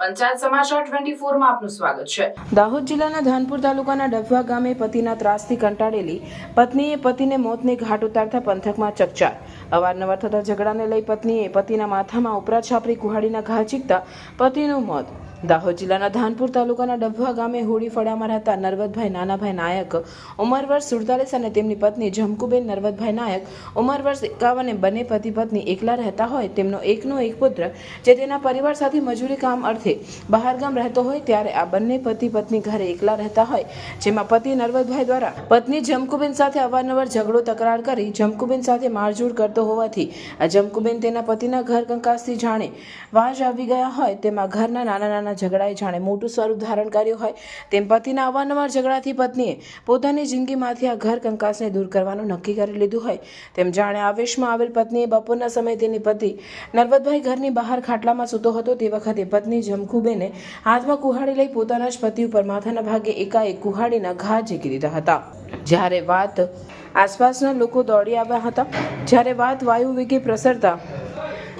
પંચાયત સમાચાર ટ્વેન્ટી ફોરમાં આપનું સ્વાગત છે. દાહોદ જિલ્લાના ધાનપુર તાલુકાના ડભવા ગામે પતિના ત્રાસથી કંટાળેલી પત્નીએ પતિને મોતને ઘાટ ઉતારતા પંથકમાં ચકચાર. અવારનવાર થતા ઝઘડાને લઈ પત્નીએ પતિના માથામાં ઉપરા છાપરી કુહાડીના ઘા ચીકતા પતિનું મોત દાહોદ જિલ્લાના ધાનપુર તાલુકાના ડભવા ગામે હોળી ફળામાં રહેતા નરવતભાઈ નાનાભાઈ નાયક, ઉંમર વર્ષ સુડતાલીસ અને તેમની પત્ની જમકુબેન નરવતભાઈ નાયક, ઉંમર વર્ષ એકાવને બંને પતિ પત્ની એકલા રહેતા હોય તેમનો એકનો એક પુત્ર, જે તેના પરિવાર સાથે મજૂરી કામ અર્થે બહારગામ રહેતો હોય ત્યારે આ બંને પતિ પત્ની ઘરે એકલા રહેતા હોય, જેમાં પતિ નરવતભાઈ દ્વારા પત્ની જમકુબેન સાથે અવારનવાર ઝઘડો તકરાર કરી જમકુબેન સાથે મારઝૂડ કરતો હોવાથી આ જમકુબેન તેના પતિના ઘર કંકાસથી જાણે વાજ આવી ગયા હોય તેમાં ઘરના નાના નાના ઝઘડાએ જાણે મોટું સ્વરૂપ ધારણ કર્યું હોય, તેમ પતિના અવારનવાર ઝઘડાથી પત્નીએ પોતાની જિંદગીમાંથી આ ઘર કંકાસને દૂર કરવાનું નક્કી કરી લીધું હોય. તેમ જાણે આવેશમાં આવેલ પત્નીએ બપોરના સમયે તેની પતિ નરવતભાઈ ઘરની બહાર ખાટલામાં સૂતો હતો, તે વખતે પત્ની જમખુબેને હાથમાં કુહાડી લઈ પોતાના જ પતિ ઉપર માથાના ભાગે એકાએક કુહાડીના ઘા ઝીકી દીધા હતા. જ્યારે વાત આસપાસના લોકો દોડી આવ્યા હતા, જ્યારે વાત વાયુ વેગે પ્રસરતા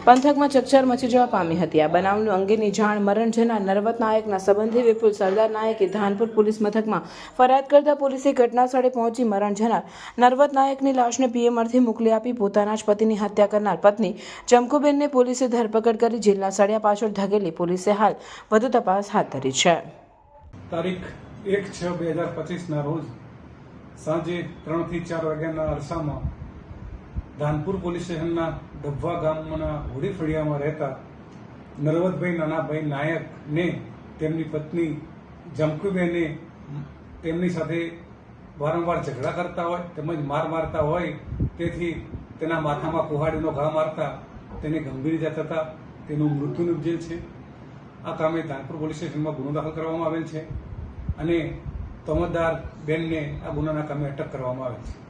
પંથકમાં ચકચાર મચી જવા પામી હતી. આ બનાવનું અંગેની જાણ મરણ જનાર નરવત નાયકના સંબંધી વિપુલ સરદાર નાયકે ધાનપુર પોલીસ મથકમાં ફરિયાદ કરતા પોલીસે ઘટના સ્થળે પહોંચી મરણ જનાર નરવત નાયકની લાશને પીએમઆરથી મોકલી આપી પોતાના જ પતિની હત્યા કરનાર પત્ની જમકુબેનને પોલીસે ધરપકડ કરી જેલના સળિયા પાછળ ધકેલી પોલીસે હાલ વધુ તપાસ હાથ ધરી છે. તારીખ એક છ બે હજાર પચીસના રોજ સાંજે ત્રણથી ચાર વાગ્યાના અરસામાં ધાનપુર પોલીસ સ્ટેશનના ડબ્બા ગામના હોડી ફળિયામાં રહેતા નરવતભાઈ નાનાભાઈ નાયકને તેમની પત્ની જમકુબેને તેમની સાથે વારંવાર ઝઘડા કરતા હોય, તેમજ માર મારતા હોય, તેથી તેના માથામાં કુહાડીનો ઘા મારતા તેને ગંભીર ઇજા થતા તેનું મૃત્યુ નિપજેલ છે. આ કામે ધાનપુર પોલીસ સ્ટેશનમાં ગુનો દાખલ કરવામાં આવેલ છે અને તમદાર બેનને આ ગુનાના કામે અટક કરવામાં આવેલ છે.